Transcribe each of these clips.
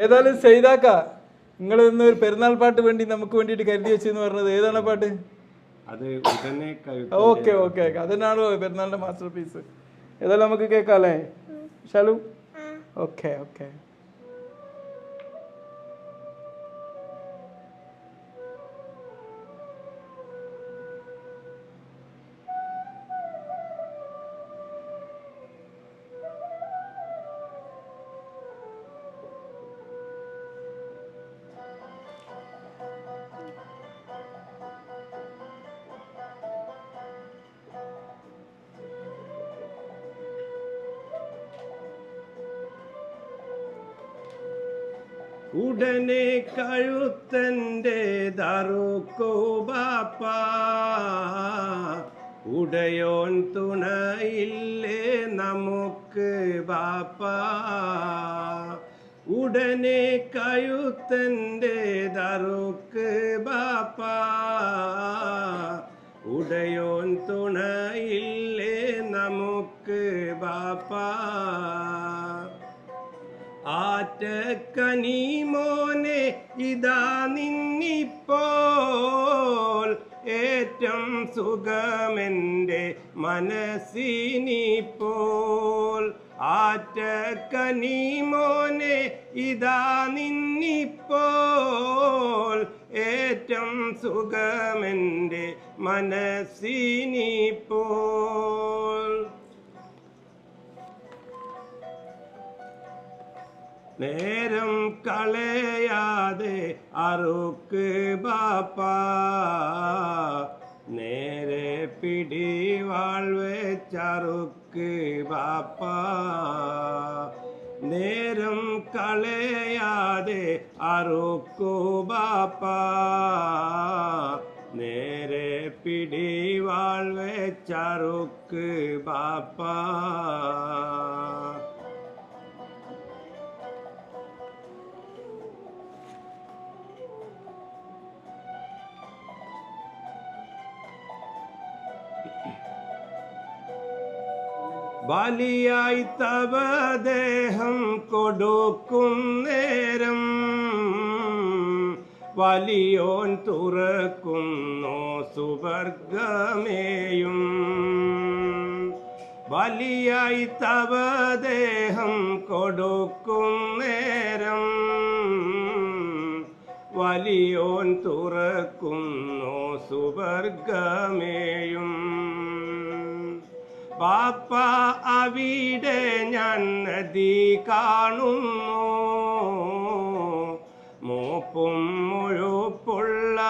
ഏതായാലും ചെയ്താക്ക നിങ്ങൾ ഇന്ന് ഒരു പെരുന്നാൾ പാട്ട് വേണ്ടി നമുക്ക് വേണ്ടിട്ട് കരുതി വെച്ചെന്ന് പറഞ്ഞത് ഏതാണ് പാട്ട്? അത് ഉടനെ കഴുത്ത് ഓക്കെ ഓക്കെ ഓക്കെ. അതിനാണോ പെരുന്നാളിന്റെ മാസ്റ്റർ പീസ് ഏതായാലും നമുക്ക് കേൾക്കാം അല്ലേ ഷാലു ഓക്കെ ഓക്കെ. ഉടനെ കഴുത്തൻ്റെ ദറുക്കോ ബാപ്പ ഉടയോൻ തുണയില്ലേ നമുക്ക് ബാപ്പ ഉടനെ കഴുത്തൻ്റെ ദറുക്ക് ബാപ്പ ഉടയോൻ തുണയില്ലേ നമുക്ക് ബാപ്പ ആറ്റക്കനി മോനെ ഇതാ നിന്നിപ്പോൾ. ഏറ്റം സുഖമെന്റെ മനസ്സിനിപ്പോൾ. ആറ്റക്കനി മോനെ ഇതാ നിന്നിപ്പോൾ. ഏറ്റം സുഖമെന്റെ മനസ്സിനിപ്പോൾ. നേരം കളയാതെ അറുക്ക് ബാപ്പ നേരെ പിടിവാൾ വെച്ചറുക്ക് ബാപ്പ നേരം കളയാതെ അറുക്കു ബാപ്പ നേരെ പിടിവാൾ വെച്ചറുക്ക് ബാപ്പ ബലിയായി തവദേഹം കൊടുക്കും നേരം. വലിയോൻ തുറക്കുന്നു സുവർഗമേയും. ബലിയായി തവദേഹം കൊടുക്കും നേരം. വലിയോൻ തുറക്കുന്നു സുവർഗമേയും. പാപ്പ അവിടെ ഞാൻ നദി കാണുന്നു. മൂപ്പും മുഴുപ്പുള്ള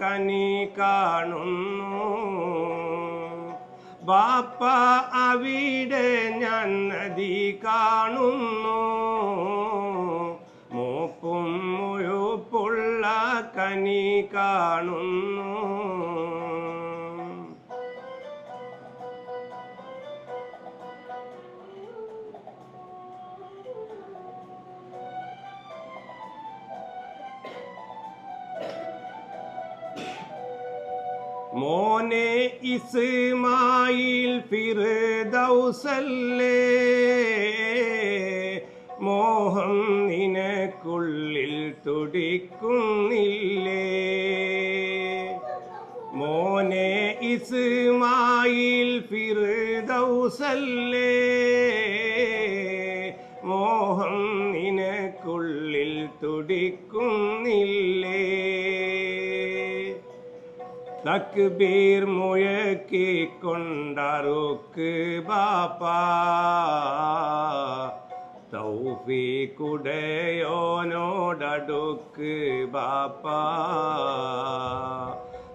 കനി കാണുന്നു. ബാപ്പ അവിടെ ഞാൻ നദി കാണുന്നു. മൂപ്പും മുഴുപ്പുള്ള കനി കാണുന്നു. മോനെ ഇസ്മായിൽ ഫിർദൗസല്ലേ മോഹം നിനക്കുള്ളിൽ തുടിക്കുന്നില്ലേ? മോനെ ഇസ്മായിൽ ഫിർദൗസല്ലേ മോഹം നിനക്കുള്ളിൽ തുടിക്കുന്നില്ലേ? தக்பீர் முழக்கி கொண்டாருக்கு பாப்பா தௌஃபி குடையோனோடடுக்கு பாப்பா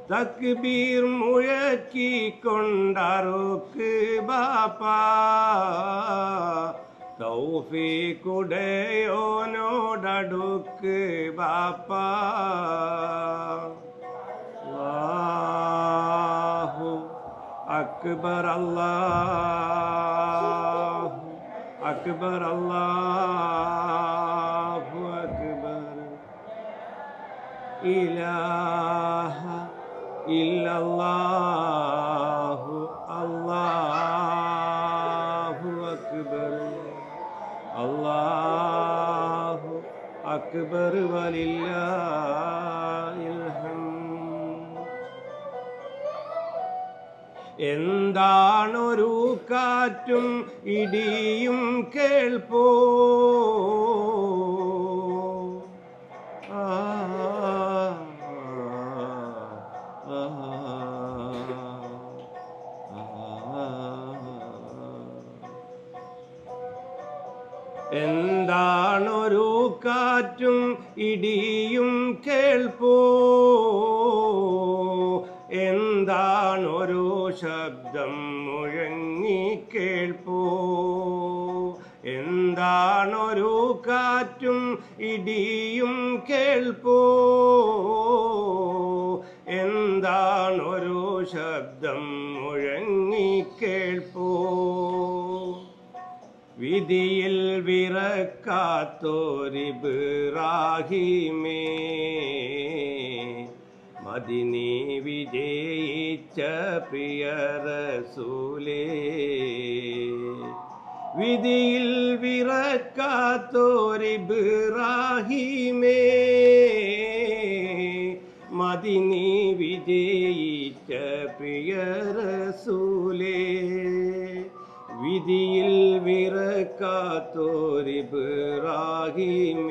தக்பீர் முழக்கி கொண்டாருக்கு பாப்பா தௌஃபி குடையோனோடடுக்கு பாப்பா اکبر اللہ اکبر اللہ اکبر الہ الا اللہ اللہ اکبر اللہ اکبر وللہ الحمد എന്താണൊരു കാറ്റും ഇടിയും കേൾപ്പോ. എന്താണൊരു കാറ്റും ഇടിയും കേൾപ്പോ എന്താണൊരു ശബ്ദം മുഴങ്ങി കേൾപ്പോ? എന്താണൊരു കാറ്റും ഇടിയും കേൾപ്പോ? എന്താണൊരു ശബ്ദം മുഴങ്ങി കേൾപ്പോ? വിധിയിൽ വിറക്കാത്തോരിബ്രാഹിമേ മദിനി വിജയിച്ച പ്രിയറസൂലേ. വിധിയിൽ വിറക്കാത്തോരിബ്രാഹിമേ മദിനി വിജയിച്ച പ്രിയറസൂലേ. വിധിയിൽ വിറക്കാത്തോരിബ്രാഹിമേ